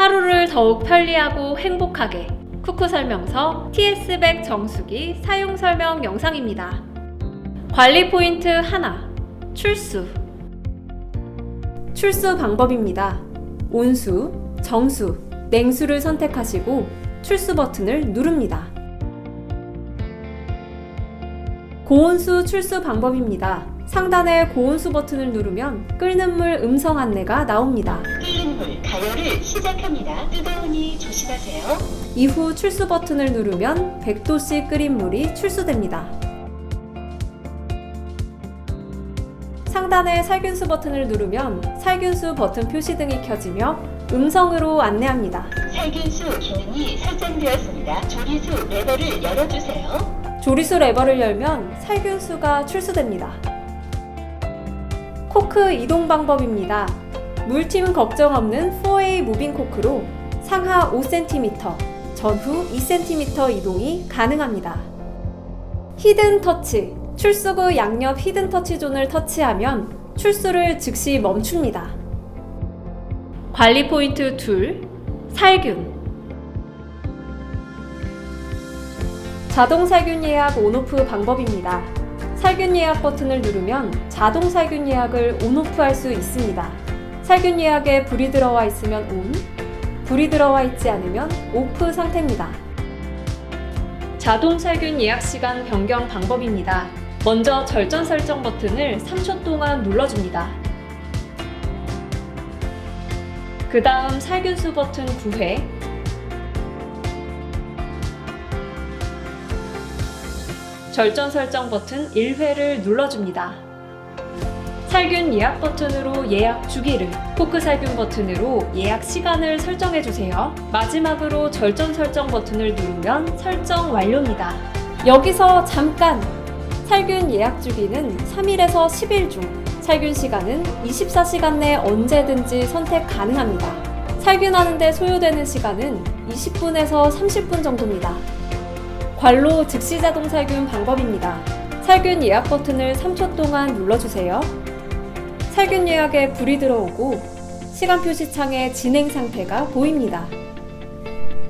하루를 더욱 편리하고 행복하게 쿠쿠 설명서 TS백 정수기 사용 설명 영상입니다. 관리 포인트 하나 출수 출수 방법입니다. 온수, 정수, 냉수를 선택하시고 출수 버튼을 누릅니다. 고온수 출수 방법입니다. 상단의 고온수 버튼을 누르면 끓는 물 음성 안내가 나옵니다. 끓는 물 가열을 시작합니다. 뜨거우니 조심하세요. 이후 출수 버튼을 누르면 100도씨 끓인 물이 출수됩니다. 상단의 살균수 버튼을 누르면 살균수 버튼 표시 등이 켜지며 음성으로 안내합니다. 살균수 기능이 설정되었습니다. 조리수 레버를 열어주세요. 조리수 레버를 열면 살균수가 출수됩니다. 코크 이동 방법입니다. 물팀 걱정 없는 4A 무빙 코크로 상하 5cm, 전후 2cm 이동이 가능합니다. 히든 터치, 출수 구 양옆 히든 터치 존을 터치하면 출수를 즉시 멈춥니다. 관리 포인트 둘, 살균. 자동 살균 예약 온오프 방법입니다. 살균 예약 버튼을 누르면 자동 살균 예약을 온오프 할 수 있습니다. 살균 예약에 불이 들어와 있으면 온, 불이 들어와 있지 않으면 오프 상태입니다. 자동 살균 예약 시간 변경 방법입니다. 먼저 절전 설정 버튼을 3초 동안 눌러줍니다. 그 다음 살균수 버튼 9회, 절전 설정 버튼 1회를 눌러줍니다. 살균 예약 버튼으로 예약 주기를, 포크 살균 버튼으로 예약 시간을 설정해 주세요. 마지막으로 절전 설정 버튼을 누르면 설정 완료입니다. 여기서 잠깐! 살균 예약 주기는 3일에서 10일 중, 살균 시간은 24시간 내 언제든지 선택 가능합니다. 살균하는데 소요되는 시간은 20분에서 30분 정도입니다. 관로 즉시 자동 살균 방법입니다. 살균 예약 버튼을 3초 동안 눌러주세요. 살균 예약에 불이 들어오고 시간 표시창에 진행 상태가 보입니다.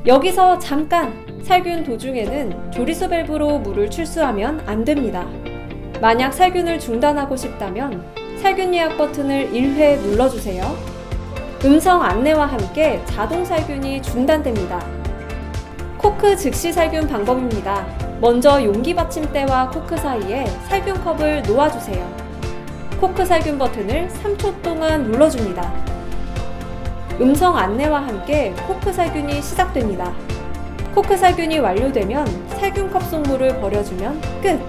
여기서 잠깐! 살균 도중에는 조리수 밸브로 물을 출수하면 안 됩니다. 만약 살균을 중단하고 싶다면 살균 예약 버튼을 1회 눌러주세요. 음성 안내와 함께 자동 살균이 중단됩니다. 코크 즉시 살균 방법입니다. 먼저 용기 받침대와 코크 사이에 살균 컵을 놓아주세요. 코크 살균 버튼을 3초 동안 눌러줍니다. 음성 안내와 함께 코크 살균이 시작됩니다. 코크 살균이 완료되면 살균컵 속물을 버려주면 끝!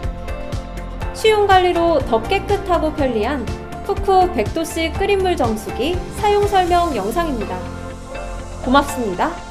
쉬운 관리로 더 깨끗하고 편리한 쿠쿠 100도씨 끓인 물 정수기 사용 설명 영상입니다. 고맙습니다.